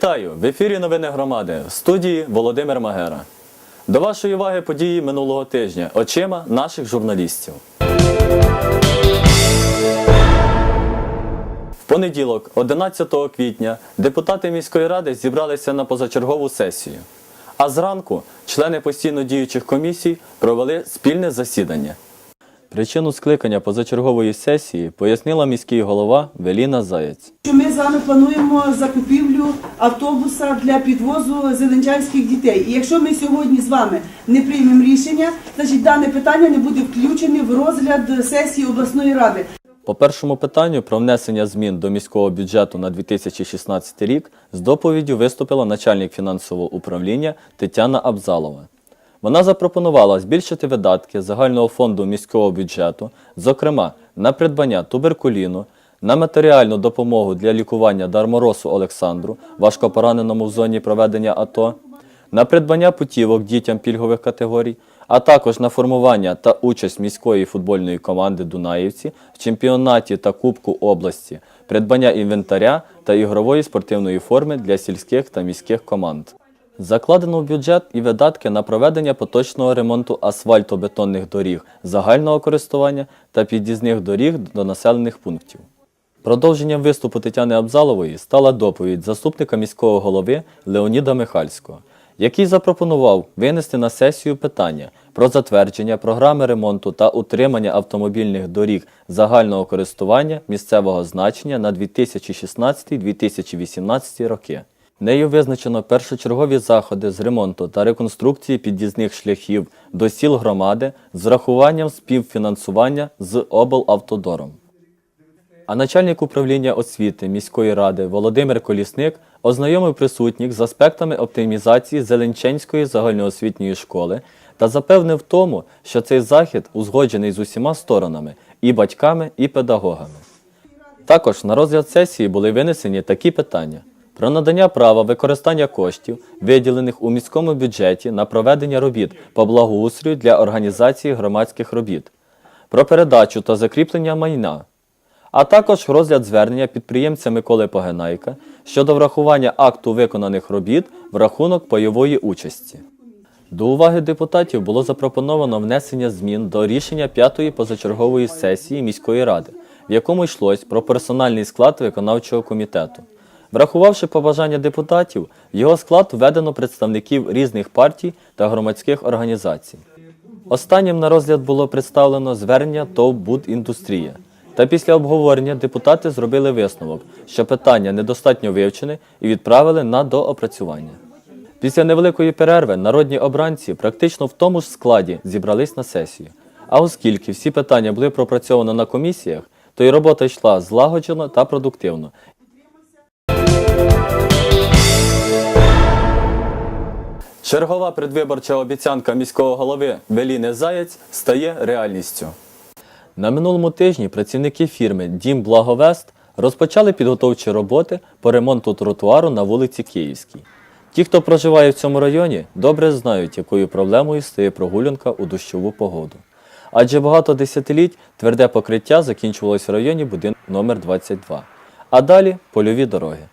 Вітаю! В ефірі Новини громади в студії Володимир Магера. До вашої уваги події минулого тижня очима наших журналістів. В понеділок, 11 квітня, депутати міської ради зібралися на позачергову сесію. А зранку члени постійно діючих комісій провели спільне засідання. Причину скликання позачергової сесії пояснила міський голова Веліна Заєць. Що ми з вами плануємо закупівлю автобуса для підвозу зеленчанських дітей. І якщо ми сьогодні з вами не приймемо рішення, значить дане питання не буде включене в розгляд сесії обласної ради. По першому питанню про внесення змін до міського бюджету на 2016 рік з доповіддю виступила начальник фінансового управління Тетяна Абзалова. Вона запропонувала збільшити видатки загального фонду міського бюджету, зокрема на придбання туберкуліну, на матеріальну допомогу для лікування Дарморосу Олександру, важкопораненому в зоні проведення АТО, на придбання путівок дітям пільгових категорій, а також на формування та участь міської футбольної команди Дунаївці в чемпіонаті та Кубку області, придбання інвентаря та ігрової спортивної форми для сільських та міських команд. Закладено в бюджет і видатки на проведення поточного ремонту асфальтобетонних доріг загального користування та під'їзних доріг до населених пунктів. Продовженням виступу Тетяни Абзалової стала доповідь заступника міського голови Леоніда Михальського, який запропонував винести на сесію питання про затвердження програми ремонту та утримання автомобільних доріг загального користування місцевого значення на 2016-2018 роки. Нею визначено першочергові заходи з ремонту та реконструкції під'їзних шляхів до сіл громади з врахуванням співфінансування з облавтодором. А начальник управління освіти міської ради Володимир Колісник ознайомив присутніх з аспектами оптимізації Зеленченської загальноосвітньої школи та запевнив тому, що цей захід узгоджений з усіма сторонами і батьками, і педагогами. Також на розгляд сесії були винесені такі питання: про надання права використання коштів, виділених у міському бюджеті на проведення робіт по благоустрою для організації громадських робіт, про передачу та закріплення майна, а також розгляд звернення підприємця Миколи Погенайка щодо врахування акту виконаних робіт в рахунок пайової участі. До уваги депутатів було запропоновано внесення змін до рішення п'ятої позачергової сесії міської ради, в якому йшлось про персональний склад виконавчого комітету. Врахувавши побажання депутатів, в його склад введено представників різних партій та громадських організацій. Останнім на розгляд було представлено звернення ТОВ «Будіндустрія». Та після обговорення депутати зробили висновок, що питання недостатньо вивчене і відправили на доопрацювання. Після невеликої перерви народні обранці практично в тому ж складі зібрались на сесію. А оскільки всі питання були пропрацьовані на комісіях, то й робота йшла злагоджено та продуктивно. Чергова предвиборча обіцянка міського голови Веліни Заєць стає реальністю. На минулому тижні працівники фірми Дім Благовест розпочали підготовчі роботи по ремонту тротуару на вулиці Київській. Ті, хто проживає в цьому районі, добре знають, якою проблемою стає прогулянка у дощову погоду. Адже багато десятиліть тверде покриття закінчувалось в районі будинку номер 22 а далі польові дороги.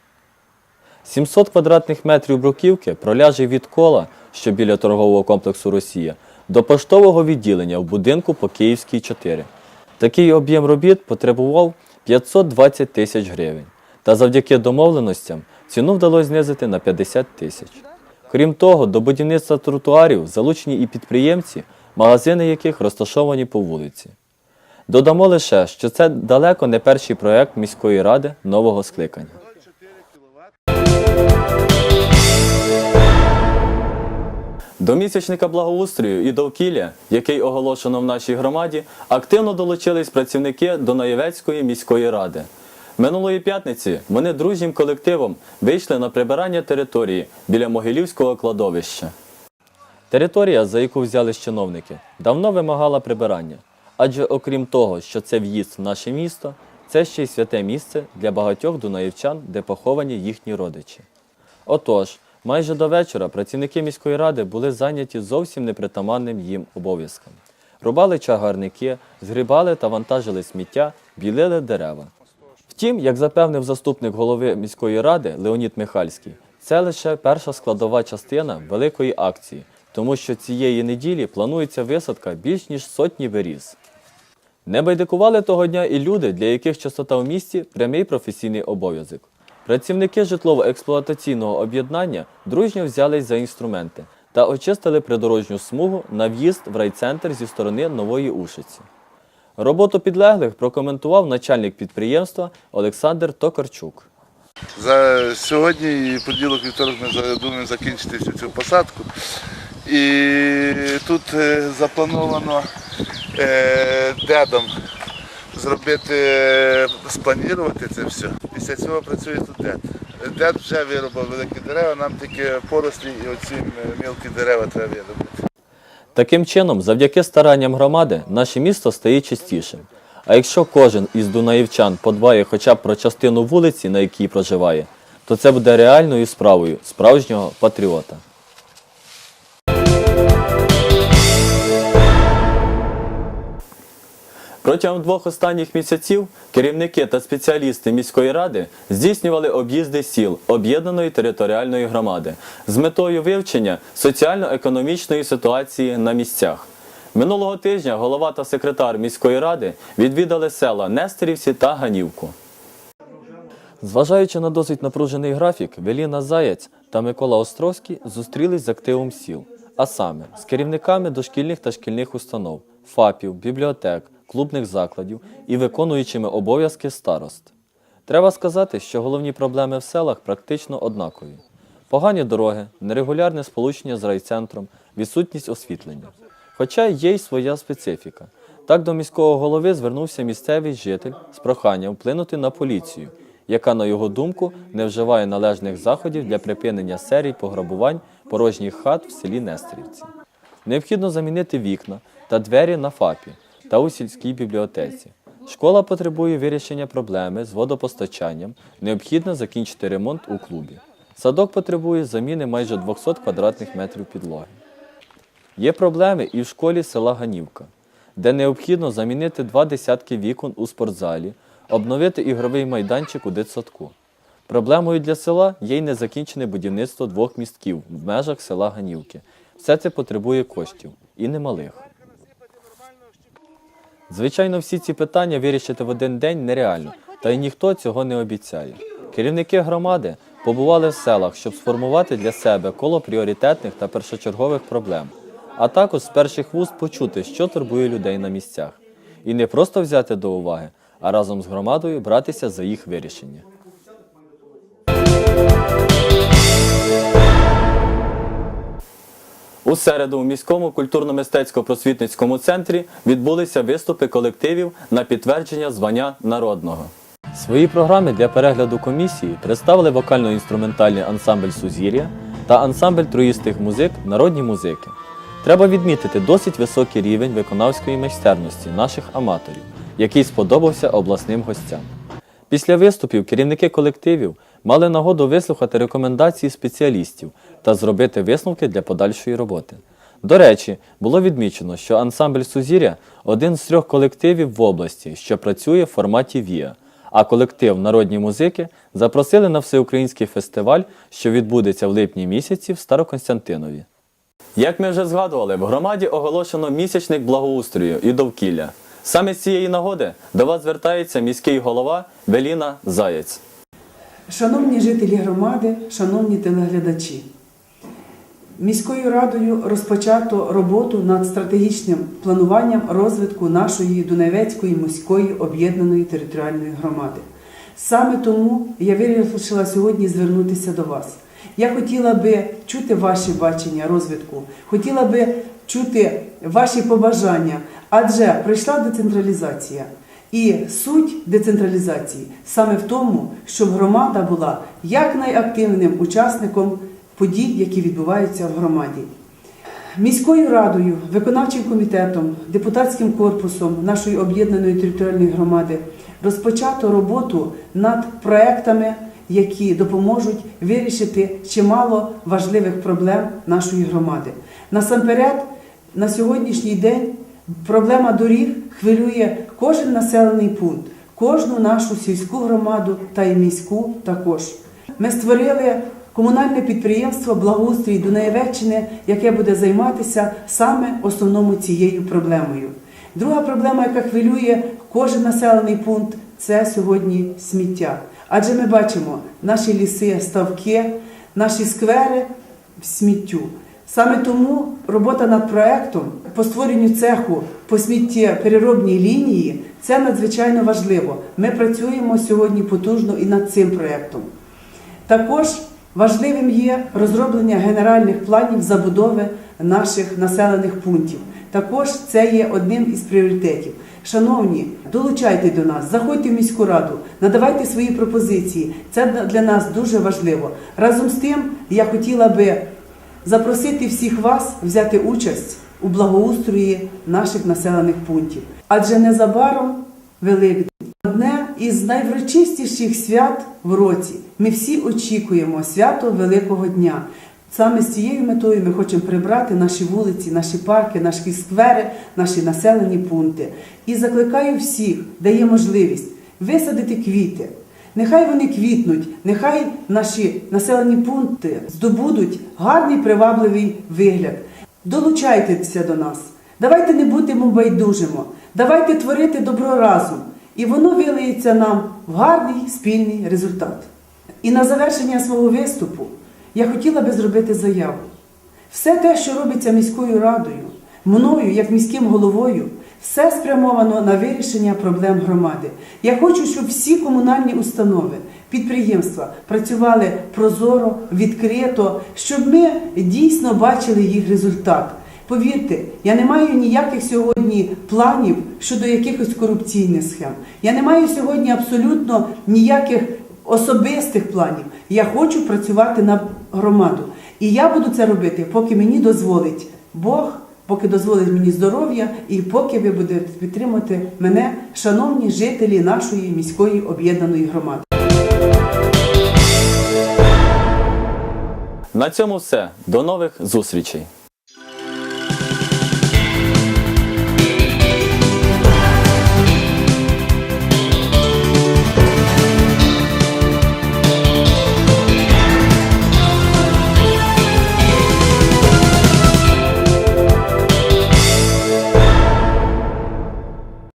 700 квадратних метрів бруківки проляже від кола, що біля торгового комплексу Росія, до поштового відділення в будинку по Київській 4. Такий об'єм робіт потребував 520 тисяч гривень. Та завдяки домовленостям ціну вдалося знизити на 50 тисяч. Крім того, до будівництва тротуарів залучені і підприємці, магазини яких розташовані по вулиці. Додамо лише, що це далеко не перший проект міської ради нового скликання. До місячника благоустрою і довкілля, який оголошено в нашій громаді, активно долучились працівники Донаєвецької міської ради. Минулої п'ятниці вони дружнім колективом вийшли на прибирання території біля Могилівського кладовища. Територія, за яку взялись чиновники, давно вимагала прибирання. Адже окрім того, що це в'їзд в наше місто, це ще й святе місце для багатьох дунаївчан, де поховані їхні родичі. Отож, майже до вечора працівники міської ради були зайняті зовсім непритаманним їм обов'язком. Рубали чагарники, згрібали та вантажили сміття, білили дерева. Втім, як запевнив заступник голови міської ради Леонід Михальський, Це лише перша складова частина великої акції, тому що цієї неділі планується висадка більш ніж сотні беріз. Не байдикували того дня і люди, для яких частота в місті прямий професійний обов'язок. Працівники житлово-експлуатаційного об'єднання дружньо взялись за інструменти та очистили придорожню смугу на в'їзд в райцентр зі сторони Нової Ушиці. Роботу підлеглих прокоментував начальник підприємства Олександр Токарчук. За сьогодні і понеділок вівторок ми думаємо закінчити всю цю посадку. І тут е, заплановано е, дедом зробити, е, спланувати це все. Після цього працює тут дед. Дед вже виробив великі дерева, нам тільки порослі і оці е, мілкі дерева треба виробити. Таким чином, завдяки старанням громади, наше місто стає чистішим. А якщо кожен із дунаївчан подбає хоча б про частину вулиці, на якій проживає, то це буде реальною справою справжнього патріота. Протягом двох останніх місяців керівники та спеціалісти міської ради здійснювали об'їзди сіл об'єднаної територіальної громади з метою вивчення соціально-економічної ситуації на місцях. Минулого тижня голова та секретар міської ради відвідали села Нестерівці та Ганівку. Зважаючи на досить напружений графік, Веліна Заєць та Микола Островський зустрілись з активом сіл, а саме з керівниками дошкільних та шкільних установ, ФАПів, бібліотек, клубних закладів і виконуючими обов'язки старост. Треба сказати, що головні проблеми в селах практично однакові: погані дороги, нерегулярне сполучення з райцентром, відсутність освітлення. Хоча є й своя специфіка. Так до міського голови звернувся місцевий житель з проханням вплинути на поліцію, яка, на його думку, не вживає належних заходів для припинення серій пограбувань порожніх хат в селі Нестерівці. Необхідно замінити вікна та двері на ФАПі та у сільській бібліотеці. Школа потребує вирішення проблеми з водопостачанням, необхідно закінчити ремонт у клубі. Садок потребує заміни майже 200 квадратних метрів підлоги. Є проблеми і в школі села Ганівка, де необхідно замінити два десятки вікон у спортзалі, обновити ігровий майданчик у дитсадку. Проблемою для села є й незакінчене будівництво двох містків в межах села Ганівки. Все це потребує коштів і немалих. Звичайно, всі ці питання вирішити в один день нереально, та й ніхто цього не обіцяє. Керівники громади побували в селах, щоб сформувати для себе коло пріоритетних та першочергових проблем, а також з перших вуст почути, що турбує людей на місцях, і не просто взяти до уваги, а разом з громадою братися за їх вирішення. У середу у міському культурно-мистецько-просвітницькому центрі відбулися виступи колективів на підтвердження звання народного. Свої програми для перегляду комісії представили вокально-інструментальний ансамбль Сузір'я та ансамбль троїстих музик Народні музики. Треба відмітити досить високий рівень виконавської майстерності наших аматорів, який сподобався обласним гостям. Після виступів керівники колективів мали нагоду вислухати рекомендації спеціалістів та зробити висновки для подальшої роботи. До речі, було відмічено, що ансамбль Сузір'я один з трьох колективів в області, що працює в форматі ВІА, а колектив народні музики запросили на всеукраїнський фестиваль, що відбудеться в липні місяці в Староконстянтинові. Як ми вже згадували, в громаді оголошено місячник благоустрою і довкілля. Саме з цієї нагоди до вас звертається міський голова Веліна Заєць. Шановні жителі громади, шановні телеглядачі, міською радою розпочато роботу над стратегічним плануванням розвитку нашої Дунайвецької міської об'єднаної територіальної громади. Саме тому я вирішила сьогодні звернутися до вас. Я хотіла би чути ваші бачення розвитку, хотіла би чути ваші побажання, адже прийшла децентралізація. І суть децентралізації саме в тому, щоб громада була якнайактивним учасником подій, які відбуваються в громаді. Міською радою, виконавчим комітетом, депутатським корпусом нашої об'єднаної територіальної громади розпочато роботу над проектами, які допоможуть вирішити чимало важливих проблем нашої громади. Насамперед, на сьогоднішній день проблема доріг хвилює кожен населений пункт, кожну нашу сільську громаду та й міську також. Ми створили комунальне підприємство Благоустрій Дунаєвеччини, яке буде займатися саме основному цією проблемою. Друга проблема, яка хвилює кожен населений пункт, це сьогодні сміття. Адже ми бачимо наші ліси, ставки, наші сквери в сміттю. Саме тому робота над проектом по створенню цеху по сміттєпереробній лінії це надзвичайно важливо. Ми працюємо сьогодні потужно і над цим проектом. Також важливим є розроблення генеральних планів забудови наших населених пунктів. Також це є одним із пріоритетів. Шановні, долучайте до нас, заходьте в міську раду, надавайте свої пропозиції. Це для нас дуже важливо. Разом з тим, я хотіла би запросити всіх вас взяти участь у благоустрої наших населених пунктів. Адже незабаром Великдень. Одне із найврочистіших свят в році. Ми всі очікуємо свято Великого Дня. Саме з цією метою ми хочемо прибрати наші вулиці, наші парки, наші сквери, наші населені пункти. І закликаю всіх, де є можливість, висадити квіти. Нехай вони квітнуть, нехай наші населені пункти здобудуть гарний привабливий вигляд. Долучайтеся до нас. Давайте не будемо байдужимо. Давайте творити добро разом. І воно вилиється нам в гарний спільний результат. І на завершення свого виступу я хотіла би зробити заяву. Все те, що робиться міською радою, мною, як міським головою, все спрямовано на вирішення проблем громади. Я хочу, щоб всі комунальні установи, підприємства працювали прозоро, відкрито, щоб ми дійсно бачили їх результат. Повірте, я не маю ніяких сьогодні планів щодо якихось корупційних схем. Я не маю сьогодні абсолютно ніяких особистих планів. Я хочу працювати на громаду. І я буду це робити, поки мені дозволить Бог, поки дозволить мені здоров'я, і поки ви будете підтримувати мене, шановні жителі нашої міської об'єднаної громади. На цьому все. До нових зустрічей!